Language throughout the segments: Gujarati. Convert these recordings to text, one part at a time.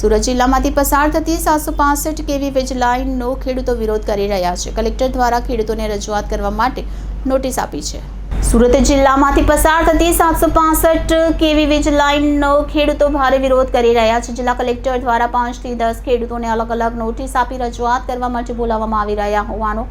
સુરત જિલ્લામાંથી પસાર થતી સાતસો પાસઠ કેવી વીજ લાઇનનો ખેડૂતો વિરોધ કરી રહ્યા છે. કલેક્ટર દ્વારા ખેડૂતોને રજૂઆત કરવા માટે નોટિસ આપી છે. સુરત જિલ્લામાંથી પસાર થતી સાતસો પાસઠ કેવી વીજ લાઇનનો ખેડૂતો ભારે વિરોધ કરી રહ્યા છે. જિલ્લા કલેક્ટર દ્વારા પાંચથી દસ ખેડૂતોને અલગ અલગ નોટિસ આપી રજૂઆત કરવા માટે બોલાવવામાં આવી રહ્યા હોવાનો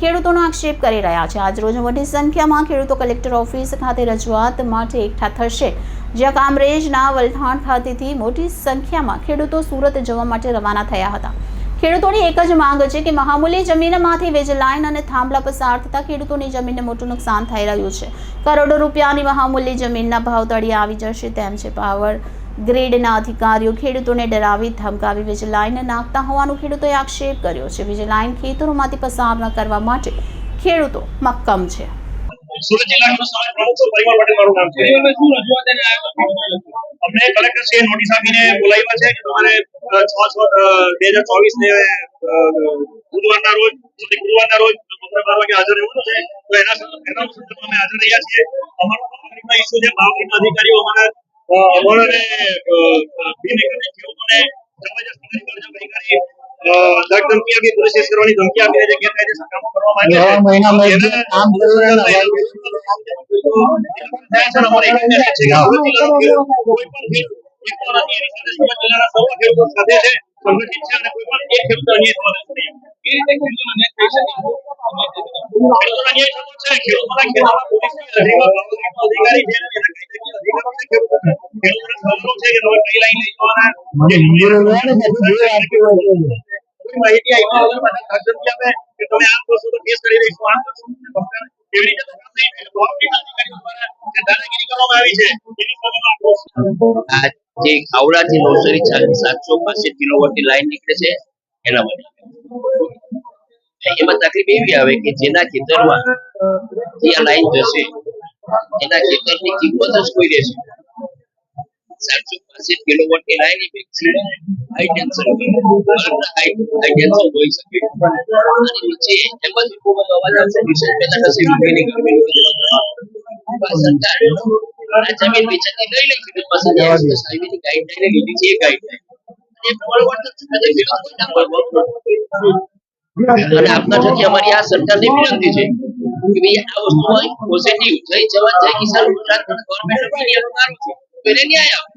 ખેડૂતોનો આક્ષેપ કરી રહ્યા છે. આજરોજ મોટી સંખ્યામાં ખેડૂતો કલેક્ટર ઓફિસ ખાતે રજૂઆત માટે એકઠા થશે. જ્યાં કામરેજના વલથાણ ખાતેથી મોટી સંખ્યામાં ખેડૂતો સુરત જવા માટે રવાના થયા હતા. ખેડૂતોની એક જ માંગ છે કે મહામૂલ્ય જમીનમાંથી વીજ લાઇન અને થાંભલા પસાર થતાં ખેડૂતોની જમીનને મોટું નુકસાન થઈ રહ્યું છે. કરોડો રૂપિયાની મહામૂલ્ય જમીનના ભાવ તળિયે આવી જશે તેમ છે. પાવર ગ્રીડના અધિકારીઓ ખેડૂતોને ડરાવી ધમકાવી વીજ લાઇન નાખતા હોવાનું ખેડૂતોએ આક્ષેપ કર્યો છે. વીજ લાઇન ખેતરોમાંથી પસાર ન કરવા માટે ખેડૂતો મક્કમ છે. સુરત જિલ્લાનો સમાજ પ્રમુખ છું? પરિવાર પટેલ મારું નામ છે. પરિવારમાં શું રજૂઆત એને આવ્યો અમને કલેક્ટર શ્રી નોટિસ આપીને બોલાવ્યા છે કે તમારે છ છ બે હજાર ચોવીસ ને બુધવારના રોજ sorry, ગુરુવારના રોજ બપોરે બાર વાગે હાજર રહેવાનું છે. તો એના એના અમે હાજર રહ્યા છીએ. અમારો ઇસ્યુ છે. પાવરગ્રીડના અધિકારીઓ અમારા અમારે સંગઠિત છે અને કોઈ પણ એક ખેડૂત થઈ શકે માહિતી આપે કે તમે આમ કરશો તો કેસ કરી દઈશું આમ કરશો એવી રીતે તો કામ નહીં થાય. બાવળીના અધિકારીઓ દ્વારા જે દાદાગીરી કરવામાં આવી છે એની સામે આક્રોશ આ જે ખાવડાથી નવસારી લાઈન નીકળે છે એના માટે એમાં તકલીફ એવી આવે કે જેના ખેતરમાં આ લાઈન જશે, એના ખેતરની કિંમત જ કોઈ રહેશે સાતસો પાસઠ કિલોવોટની લાઈન હાઈ ટેન્શન નીચે એમ જ લઈ લે ખેડૂત એક્સપ્રેસ હાઈવેની ગાઈડલાઈન છે. એ ગાઈડલાઈન એ અને આપના થકી અમારી આ સરકારને વિનંતી છે કે ભાઈ આ વસ્તુ પોઝિટિવ જય જવા જય કિસાન ગુજરાત ગવર્મેન્ટ ઓફ ઇન્ડિયાનો નારો છે. તો એને ન્યાય આપો.